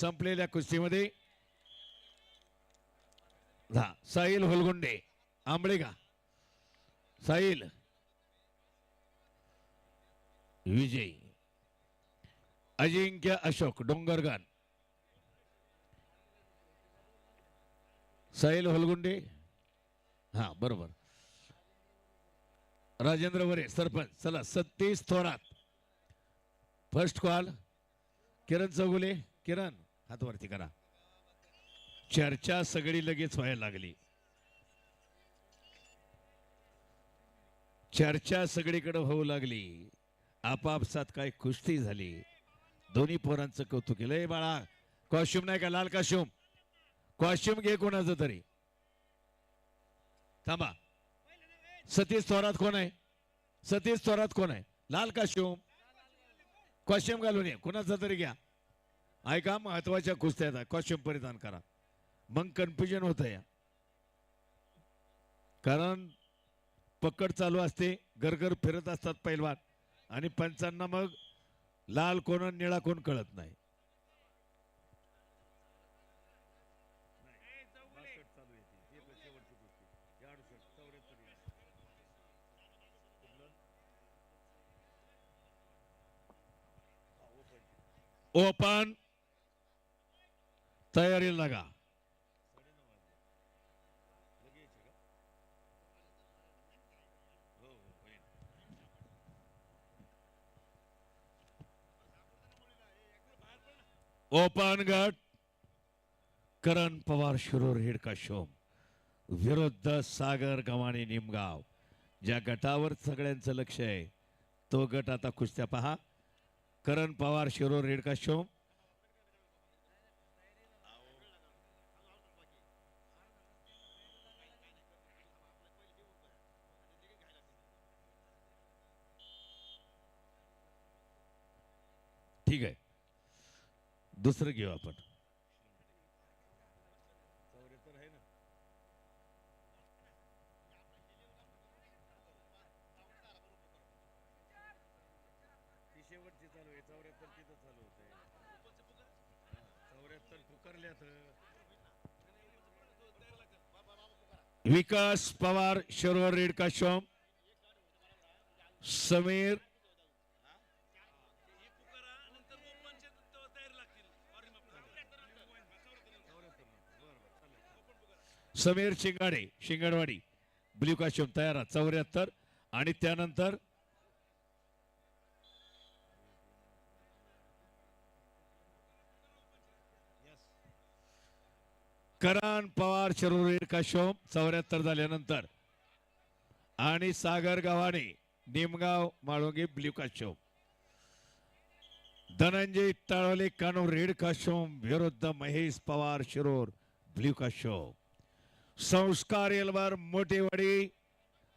संपलेल्या कुस्तीमध्ये. हा साहिल होलगुंडे आंबळे का साहिल. विजय. अजिंक्य अशोक डोंगरगान साहिल होलगुंडे. हा बरोबर. राजेंद्र वरे सरपंच. चला सत्तीस Thorat. First call Kiran Chougule Kiran. हातवरती करा. चर्चा सगळी लगेच व्हायला लागली. चर्चा सगळीकडे होऊ लागली. आपापसात काय कुस्ती झाली. दोन्ही पोरांचं कौतुक केलं बाळा कॉस्ट्युम नाही का? लाल कॉस्ट्युम कॉस्ट्युम घे कोणाचं तरी. थांबा. सतीश थोरात कोण आहे? सतीश थोरात कोण आहे? लाल कॉस्ट्युम कॉस्ट्युम घालून ये. कोणाचं तरी घ्या. ऐका महत्त्वाच्या कुस्त्या आहेत. कॉस्ट्युम परिधान करा. मग कन्फ्युजन होत या कारण पकड चालू असते गरगर फिरत असतात पैलवान. आणि पंचांना मग लाल कोण निळा कोण कळत नाही. ओपन तयारीला लागा ओपन गट करण पवार शिरोर हिडका शोम विरुद्ध सागर गव्हाणे निमगाव ज्या गटावर सगळ्यांचं लक्ष आहे तो गट आता कुस्त्या पहा करण पवार शिरोर हिडका शोम ठीक आहे. दुसरं घेऊ आपण. Vikas Pawar Shirur red costume Sameer Sameer Shingade Shingadwadi. Blue costume तयार चौऱ्याहत्तर. आणि त्यानंतर करान पवार शरूर काशोम चौऱ्याहत्तर झाल्यानंतर. आणि सागर गावाने निमगाव माळोंगे ब्ल्यू काश्यम धनंजय टाळवले कानो रेड काशोम विरुद्ध Mahesh Pawar Shirur blue costume Sanskar Yelwar Mothewadi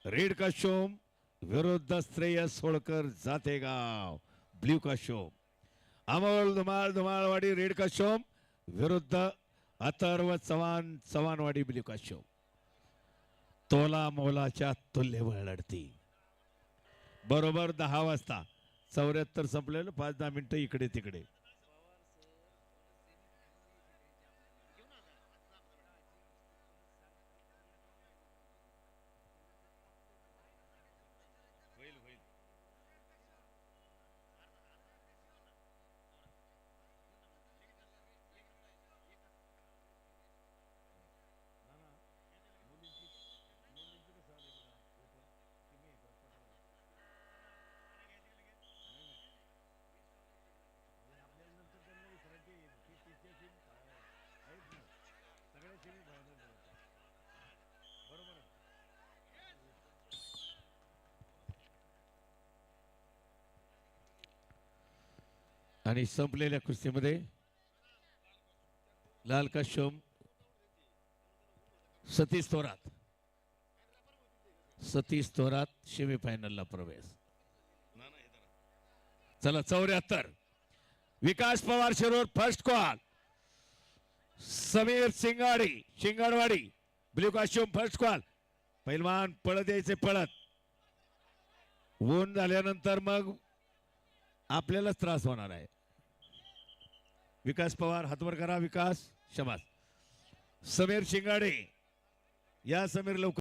red costume विरुद्ध Shreyas Holkar Jategaon blue costume Amol Dhumal Dhumalwadi red costume विरुद्ध अथर्व चव्हाण चव्हाणवाडी ब्ल्यू काशोम तोला मोलाच्या तुल्यबळ लढती बरोबर दहा वाजता. चौऱ्याहत्तर संपलेलं पाच दहा मिनिटं इकडे तिकडे. आणि संपलेल्या कुस्तीमध्ये लाल काशोम सतीश थोरात. सतीश थोरात सेमीफायनलला प्रवेश. चला चौऱ्याहत्तर. Vikas Pawar Shirur first call Sameer Singadi Shingadwadi. Blue costume first call पैलवान पळत यायचे पळत. ऊन झाल्यानंतर मग आपल्यालाच त्रास होणार आहे. विकास पवार हातवर करा विकास शबास. समीर शिंगाडे या समीर लवकर